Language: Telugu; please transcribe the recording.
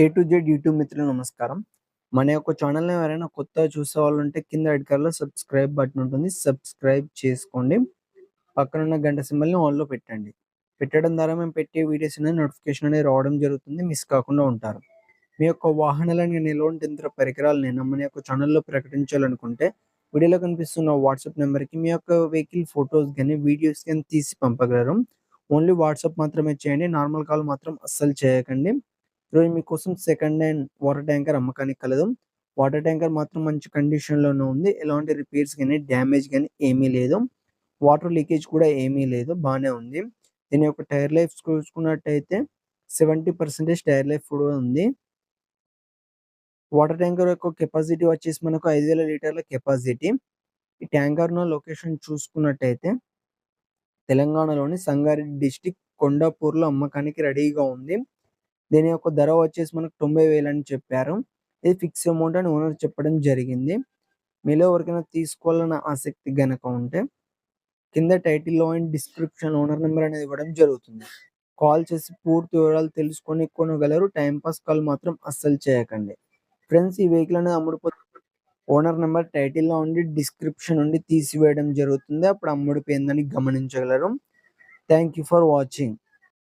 ఏ టు జెడ్ యూట్యూబ్ మిత్రులు నమస్కారం. మన యొక్క ఛానల్ని ఎవరైనా కొత్తగా చూసే వాళ్ళు ఉంటే కింద రెడ్ కలర్లో సబ్స్క్రైబ్ బటన్ ఉంటుంది. సబ్స్క్రైబ్ చేసుకోండి. పక్కన ఉన్న గంట సింబల్ని ఆన్లో పెట్టండి. పెట్టడం ద్వారా మేము పెట్టే వీడియోస్ అనేది నోటిఫికేషన్ అనేది రావడం జరుగుతుంది. మిస్ కాకుండా ఉంటారు. మీ యొక్క వాహనాలను నిల్వ ఇంత పరికరాలు నేను మన యొక్క ఛానల్లో ప్రకటించాలనుకుంటే వీడియోలో కనిపిస్తున్న వాట్సాప్ నెంబర్కి మీ యొక్క వెహికల్ ఫొటోస్ కానీ వీడియోస్ కానీ తీసి పంపగలరు. ఓన్లీ వాట్సాప్ మాత్రమే చేయండి. నార్మల్ కాల్ మాత్రం అస్సలు చేయకండి. ఈరోజు మీకోసం సెకండ్ హ్యాండ్ వాటర్ ట్యాంకర్ అమ్మకానికి కలదు. వాటర్ ట్యాంకర్ మాత్రం మంచి కండిషన్లోనే ఉంది. ఎలాంటి రిపేర్స్ కానీ డ్యామేజ్ కానీ ఏమీ లేదు. వాటర్ లీకేజ్ కూడా ఏమీ లేదు. బాగానే ఉంది. దీని యొక్క టైర్ లైఫ్ చూసుకున్నట్టయితే సెవెంటీ పర్సెంటేజ్ టైర్ లైఫ్ కూడా ఉంది. వాటర్ ట్యాంకర్ యొక్క కెపాసిటీ వచ్చేసి మనకు ఐదు వేల లీటర్ల కెపాసిటీ ఈ ట్యాంకర్ లొకేషన్ చూసుకున్నట్టయితే తెలంగాణలోని సంగారెడ్డి డిస్టిక్ కొండాపూర్లో అమ్మకానికి రెడీగా ఉంది. దీని యొక్క ధర వచ్చేసి మనకు తొంభై వేలు అని చెప్పారు. ఇది ఫిక్స్ అమౌంట్ అని ఓనర్ చెప్పడం జరిగింది. మీలో ఎవరికైనా తీసుకోవాలన్న ఆసక్తి గనక ఉంటే కింద టైటిల్లో అండ్ డిస్క్రిప్షన్ ఓనర్ నెంబర్ అనేది ఇవ్వడం జరుగుతుంది. కాల్ చేసి పూర్తి వివరాలు తెలుసుకొని కొనగలరు. టైం పాస్ కాల్ మాత్రం అస్సలు చేయకండి. ఫ్రెండ్స్ ఈ వెహికల్ అనేది అమ్ముడుపోతే ఓనర్ నెంబర్ టైటిల్లో ఉండి డిస్క్రిప్షన్ నుండి తీసివేయడం జరుగుతుంది. అప్పుడు అమ్ముడిపోయిందని గమనించగలరు. Thank you for watching.